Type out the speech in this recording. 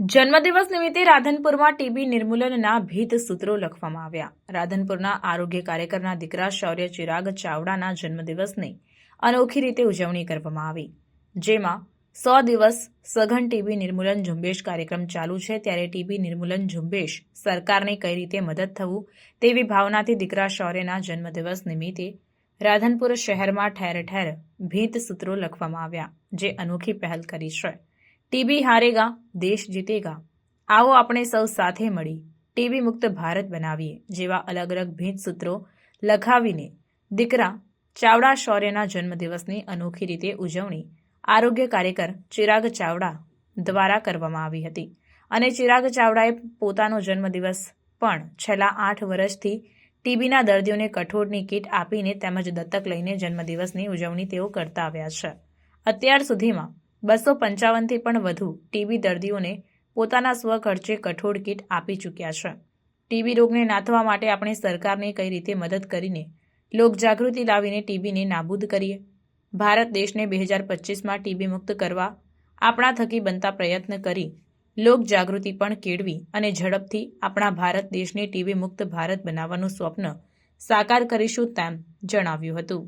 જન્મદિવસ નિમિત્તે રાધનપુરમાં ટીબી નિર્મૂલનના ભીત સૂત્રો લખવામાં આવ્યા. રાધનપુરના આરોગ્ય કાર્યકરના દીકરા શૌર્ય ચિરાગ ચાવડાના જન્મદિવસની અનોખી રીતે ઉજવણી કરવામાં આવી. જેમાં સો દિવસ સઘન ટીબી નિર્મૂલન ઝુંબેશ કાર્યક્રમ ચાલુ છે, ત્યારે ટીબી નિર્મૂલન ઝુંબેશ સરકારને કઈ રીતે મદદ થવું તેવી ભાવનાથી દીકરા શૌર્યના જન્મદિવસ નિમિત્તે રાધનપુર શહેરમાં ઠેર ઠેર ભીત સૂત્રો લખવામાં આવ્યા, જે અનોખી પહેલ કરી છે. ટીબી હારેગા, દેશ જીતેગા. આવો આપણે સૌ સાથે મળી ટીબી મુક્ત ભારત બનાવીએ, જેવા અલગ અલગ ભીંત સૂત્રો લખાવીને દીકરા ચાવડા શૌર્યના જન્મદિવસની અનોખી રીતે ઉજવણી આરોગ્ય કાર્યકર ચિરાગ ચાવડા દ્વારા કરવામાં આવી હતી. અને ચિરાગ ચાવડાએ પોતાનો જન્મદિવસ પણ છેલ્લા આઠ વર્ષથી ટીબીના દર્દીઓને કઠોળની કીટ આપીને તેમજ દત્તક લઈને જન્મદિવસની ઉજવણી તેઓ કરતા આવ્યા છે. અત્યાર સુધીમાં બસો પંચાવનથી પણ વધુ ટીબી દર્દીઓને પોતાના સ્વખર્ચે કઠોળ કીટ આપી ચૂક્યા છે. ટીબી રોગને નાથવા માટે આપણે સરકારને કઈ રીતે મદદ કરીને લોકજાગૃતિ લાવીને ટીબીને નાબૂદ કરીએ? ભારત દેશને બે હજાર પચીસમાં ટીબી મુક્ત કરવા આપણા થકી બનતા પ્રયત્ન કરી લોકજાગૃતિ પણ કેળવી અને ઝડપથી આપણા ભારત દેશને ટીબી મુક્ત ભારત બનાવવાનું સ્વપ્ન સાકાર કરીશું તેમ જણાવ્યું હતું.